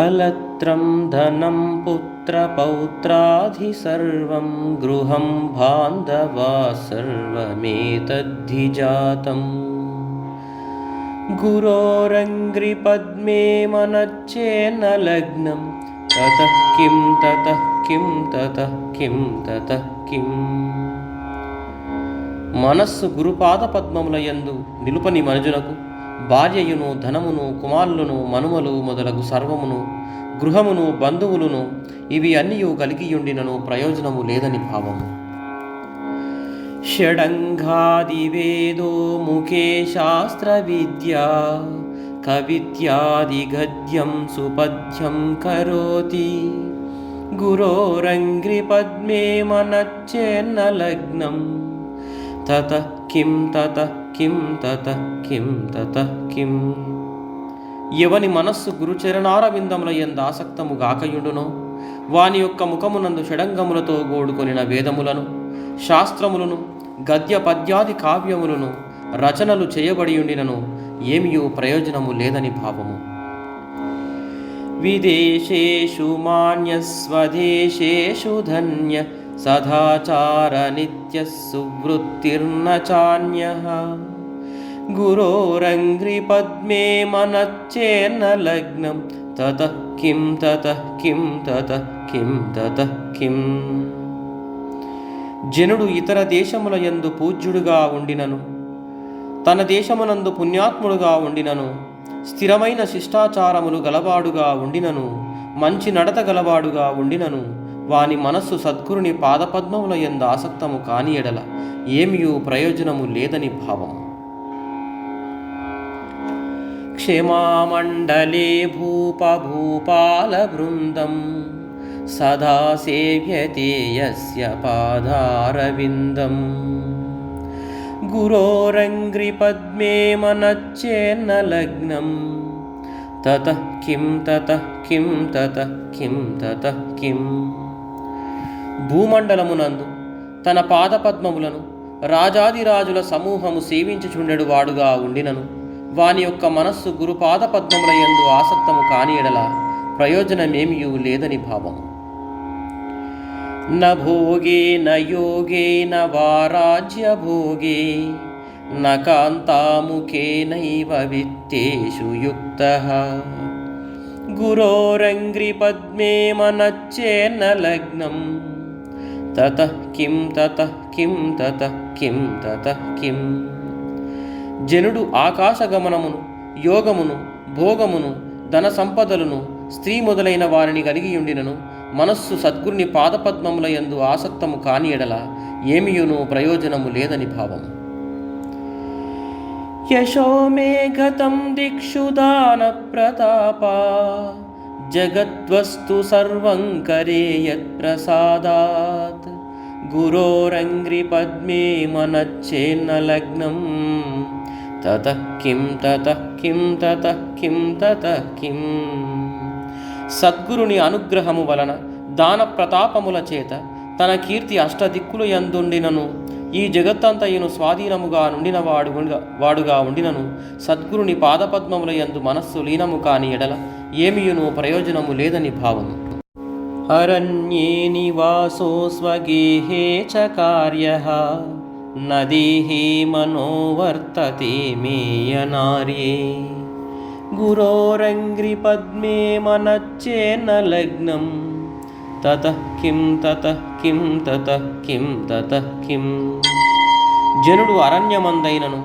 కలత్రం ధనం పుత్రపౌత్రాధి సర్వం గృహం బాంధవా సర్వమేతద్ధి జాతం గురోరంగ్రిపద్మే మనచ్చేన లగ్నం తతః కిం తతః కిం తతః కిం తతః కిం మనస్సు గురుపాద పద్మముల యందు నిలుపని మనుజునకు భార్యయును ధనమును కుమారులను మనుమలు మొదలగు సర్వమును గృహమును బంధువులను ఇవి అన్నియు కలిగియుండినను ప్రయోజనము లేదని భావము. షడంఘాదివేదో ముఖే శాస్త్ర విద్యా కవిత్యాది గద్యం సుపద్యం కరోతి. గురోరంగ్రిపద్మే మనచ్చేన్న లగ్నం తత కిం తత కిం తత కిం తత కిం. ఎవని మనస్సు గురుచరణారవిందముల ఎందు ఆసక్తము గాకయుండునో వాని యొక్క ముఖమునందు షడంగములతో గోడుకొనిన వేదములను శాస్త్రములను గద్య పద్యాది కావ్యములను రచనలు చేయబడియుండినను ఏమియూ ప్రయోజనము లేదని భావము. విదేశేషు మాన్యస్వదేశేషు ధన్య సదాచార నిత్య సువృత్తిర్న చాన్య. గురోరంగ్రిపద్మే మనచ్చేన్న లగ్నం. తత కిం తత కిం తత కిం తత కిం. జనుడు ఇతర దేశముల యందు పూజ్యుడుగా ఉండినను. తన దేశమునందు పుణ్యాత్ముడుగా ఉండినను. స్థిరమైన శిష్టాచారములు గలవాడుగా ఉండినను. మంచి నడత గలవాడుగా ఉండినను. వాని మనస్సు సద్గురుని పాదపద్మముల ఎందు ఆసక్తము కాని ఎడల. ఏమియూ ప్రయోజనము లేదని భావము. క్షేమామండలే భూపభూపాల బృందం సదా సేవ్యతే యస్య పాదారవిందం. గురోరంగ్రిపద్మే మనచ్చేన్న లగ్నం. తత కిం తతః కిం తతః కిం తతః కిం. భూమండలమునందు తన పాదపద్మములను రాజాదిరాజుల సమూహము సేవించుచుండెడు వాడుగా ఉండినను. వాని యొక్క మనస్సు గురుపాద పద్మముల ఎందు ఆసక్తము కాని ఎడల ప్రయోజనమేమియూ లేదని భావము న భోగే న యోగే న వారాజ్యభోగే న కాంతాముఖేనైవ విత్తేషు యుక్త. గురోరంగ్రిపద్మే మనచ్చేన్న లగ్నం తత కిం తత కిం తత కిం తత కిం. జనుడు ఆకాశగమనమును యోగమును భోగమును ధన సంపదలను స్త్రీ మొదలైన వారిని కలిగి ఉండినను. మనస్సు సద్గురుని పాదపద్మముల యందు ఆసక్తము కాని ఎడల ఏమియును ప్రయోజనము లేదని భావం యశో మే గతం దిక్షు ప్రతాప జగద్వస్తు సర్వం కరే యత్ప్రసాదాత్ గురోరంగ్రిపద్మే మనచ్చేన్న లగ్నం. తత కిం తతః కిం తతః కిం తతః కిం. సద్గురుని అనుగ్రహము వలన దాన ప్రతాపముల చేత తన కీర్తి అష్టదిక్కులు యందుండినను ఈ జగత్తంతయును స్వాధీనముగా నుండిన వాడు వాడుగా ఉండినను సద్గురుని పాదపద్మముల యందు మనస్సు లీనము కాని ఎడల ఏమియును ప్రయోజనము లేదని భావము. అరణ్యే నివాసో స్వగేహే చ కార్య. నదీహి మనోవర్తతే మేయనార్యే. గురోరంగ్రిపద్మే మనచ్చేన లగ్నం తత కిం తత కిం తత కిం తత కిం. జనుడు అరణ్యమందైనను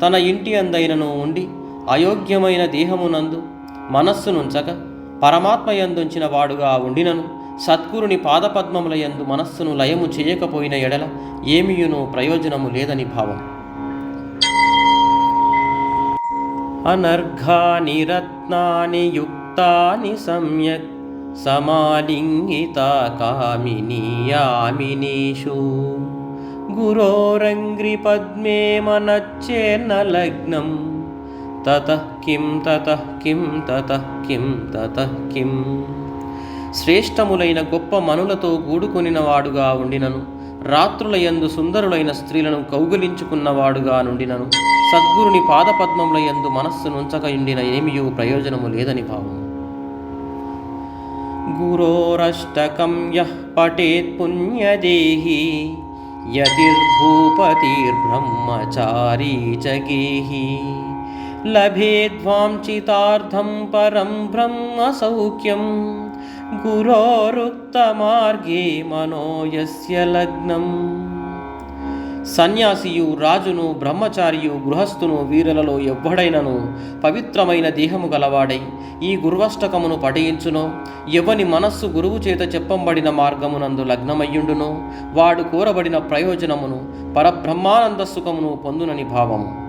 తన ఇంటి అందైనను ఉండి అయోగ్యమైన దేహమునందు మనస్సునుంచక పరమాత్మయందుంచిన వాడుగా ఉండినను. సద్గురుని పాదపద్మములయందు మనస్సును లయము చేయకపోయిన ఎడల ఏమియును ప్రయోజనము లేదని భావం. అనర్ఘాని రత్నాని యుక్తాని సమ్యక్ సమాలింగిత కామినీ యామినీషు గురోరంగ్రిపద్మే మనచ్చేన్న లగ్నం. తత కిం తత కిం తత కిం తత కిం. శ్రేష్టములైన గొప్ప మనులతో గూడుకొనినవాడుగా ఉండినను. రాత్రుల యందు సుందరులైన స్త్రీలను కౌగులించుకున్నవాడుగా నుండినను. సద్గురుని పాదపద్మముల యందు మనస్సు నుంచక ఉండిన ఏమియూ ప్రయోజనము లేదని భావం గురోరష్టకం యః పఠేత్ పుణ్యదేహి యతిర్భూపతిర్బ్రహ్మచారీ చ గేహి. లభేద్వాంఛితార్థం పరం బ్రహ్మ సౌఖ్యం గురోరుక్తమార్గే మనోయస్య లగ్నం. సన్యాసియు రాజును బ్రహ్మచారియు గృహస్థును వీరులలో ఎవ్వడైనను పవిత్రమైన దేహము గలవాడై ఈ గుర్వష్టకమును పఠయించునో. ఎవని మనస్సు గురువు చేత చెప్పంబడిన మార్గమునందు లగ్నమయ్యుండునో. వాడు కోరబడిన ప్రయోజనమును పరబ్రహ్మానంద సుఖమును పొందునని భావము.